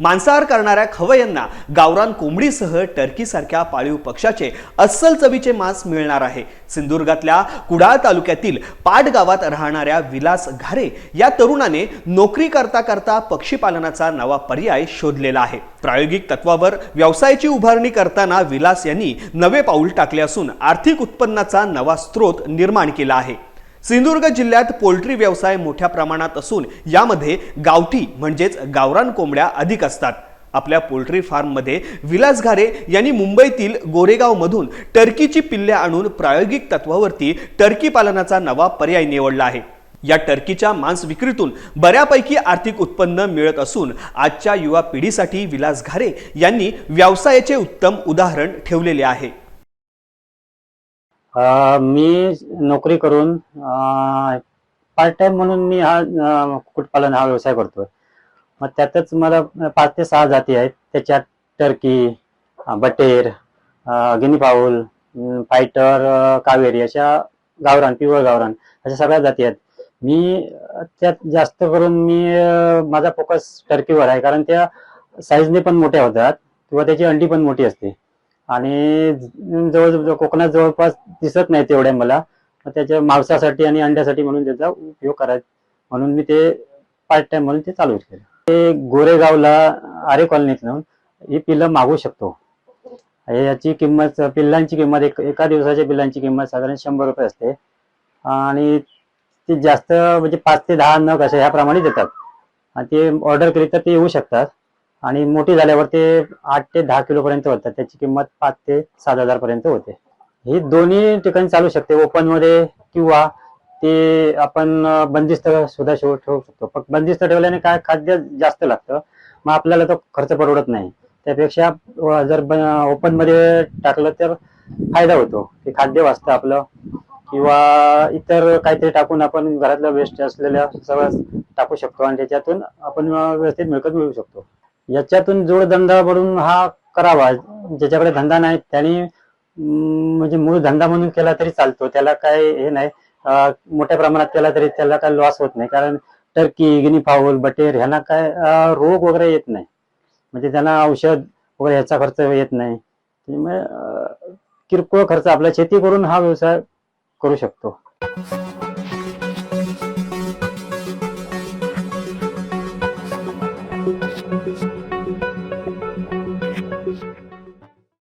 मांसाहार करणाऱ्या खवय्यांना गावरान कोंबडीसह टर्कीसारख्या पाळीव पक्षाचे अस्सल चवीचे मांस मिळणार आहे. सिंधुदुर्गातल्या कुडाळ तालुक्यातील पाट गावात राहणाऱ्या विलास घारे या तरुणाने नोकरी करता करता पक्षीपालनाचा नवा पर्याय शोधलेला आहे. प्रायोगिक तत्वावर व्यवसायाची उभारणी करताना विलास यांनी नवे पाऊल टाकले असून आर्थिक उत्पन्नाचा नवा स्रोत निर्माण केला आहे. सिंधुदुर्ग जिल्ह्यात पोल्ट्री व्यवसाय मोठ्या प्रमाणात असून यामध्ये गावठी म्हणजेच गावरान कोंबड्या अधिक असतात. आपल्या पोल्ट्री फार्ममध्ये विलास घारे यांनी मुंबईतील गोरेगावमधून टर्कीची पिल्ले आणून प्रायोगिक तत्वावरती टर्की पालनाचा नवा पर्याय निवडला आहे. या टर्कीच्या मांस विक्रीतून बऱ्यापैकी आर्थिक उत्पन्न मिळत असून आजच्या युवा पिढीसाठी विलास घारे यांनी व्यवसायाचे उत्तम उदाहरण ठेवलेले आहे. मी नोकरी करून पार्ट टाइम म्हणून मी हा कुक्कुटपालन हा व्यवसाय करतोय. मग त्यातच मला पाच ते सहा जाती आहेत. त्याच्यात टर्की बटेर guinea fowl guinea fowl fighter Kaveri अशा गावरान पिवळ गावरान अशा सगळ्या जाती आहेत. मी त्यात जास्त करून मी माझा फोकस टर्कीवर आहे. कारण त्या साईजने पण मोठ्या होतात किंवा त्याची अंडी पण मोठी असते. आणि जवळ कोकणात जवळपास दिसत नाही तेवढ्या मला. त्याच्या मांसासाठी आणि अंड्यासाठी म्हणून त्याचा उपयोग करायचा. म्हणून मी ते पार्ट टाइम म्हणून ते चालू केलं. ते गोरेगावला आरे कॉलनीत ही पिल्लं मागू शकतो. याची किंमत पिल्लांची किंमत एक एका दिवसाच्या पिल्लांची किंमत साधारण शंभर रुपये असते. आणि ती जास्त म्हणजे पाच ते दहा नग असे ह्याप्रमाणे देतात. आणि ते ऑर्डर केली तर ते येऊ शकतात. आणि मोठी झाल्यावर ते आठ ते दहा किलो पर्यंत होतात त्याची किंमत पाच ते सात हजार पर्यंत होते. ही दोन्ही ठिकाणी चालू शकते. ओपनमध्ये किंवा ते आपण बंदिस्त सुद्धा ठेवू ठेवू शकतो. पण बंदिस्त ठेवल्याने काय खाद्य जास्त लागतं. मग आपल्याला तो खर्च परवडत नाही. त्यापेक्षा जर ओपनमध्ये टाकलं तर फायदा होतो. ते खाद्य वाचतं आपलं. किंवा इतर काहीतरी टाकून आपण घरातलं वेस्ट असलेल्या सगळं टाकू शकतो. आणि त्याच्यातून आपण व्यवस्थित मिळकत मिळवू शकतो. याच्यातून जोडधंदा म्हणून हा करावा. ज्याच्याकडे धंदा नाही त्यांनी म्हणजे मूळ धंदा म्हणून केला तरी चालतो. त्याला काय हे नाही. मोठ्या प्रमाणात केला तरी त्याला काय लॉस होत नाही. कारण टर्की गिनी फाऊल बटेर ह्यांना काय रोग वगैरे येत नाही. म्हणजे त्यांना औषध वगैरे ह्याचा खर्च येत नाही. किरकोळ खर्च आपला शेती करून हा व्यवसाय करू शकतो.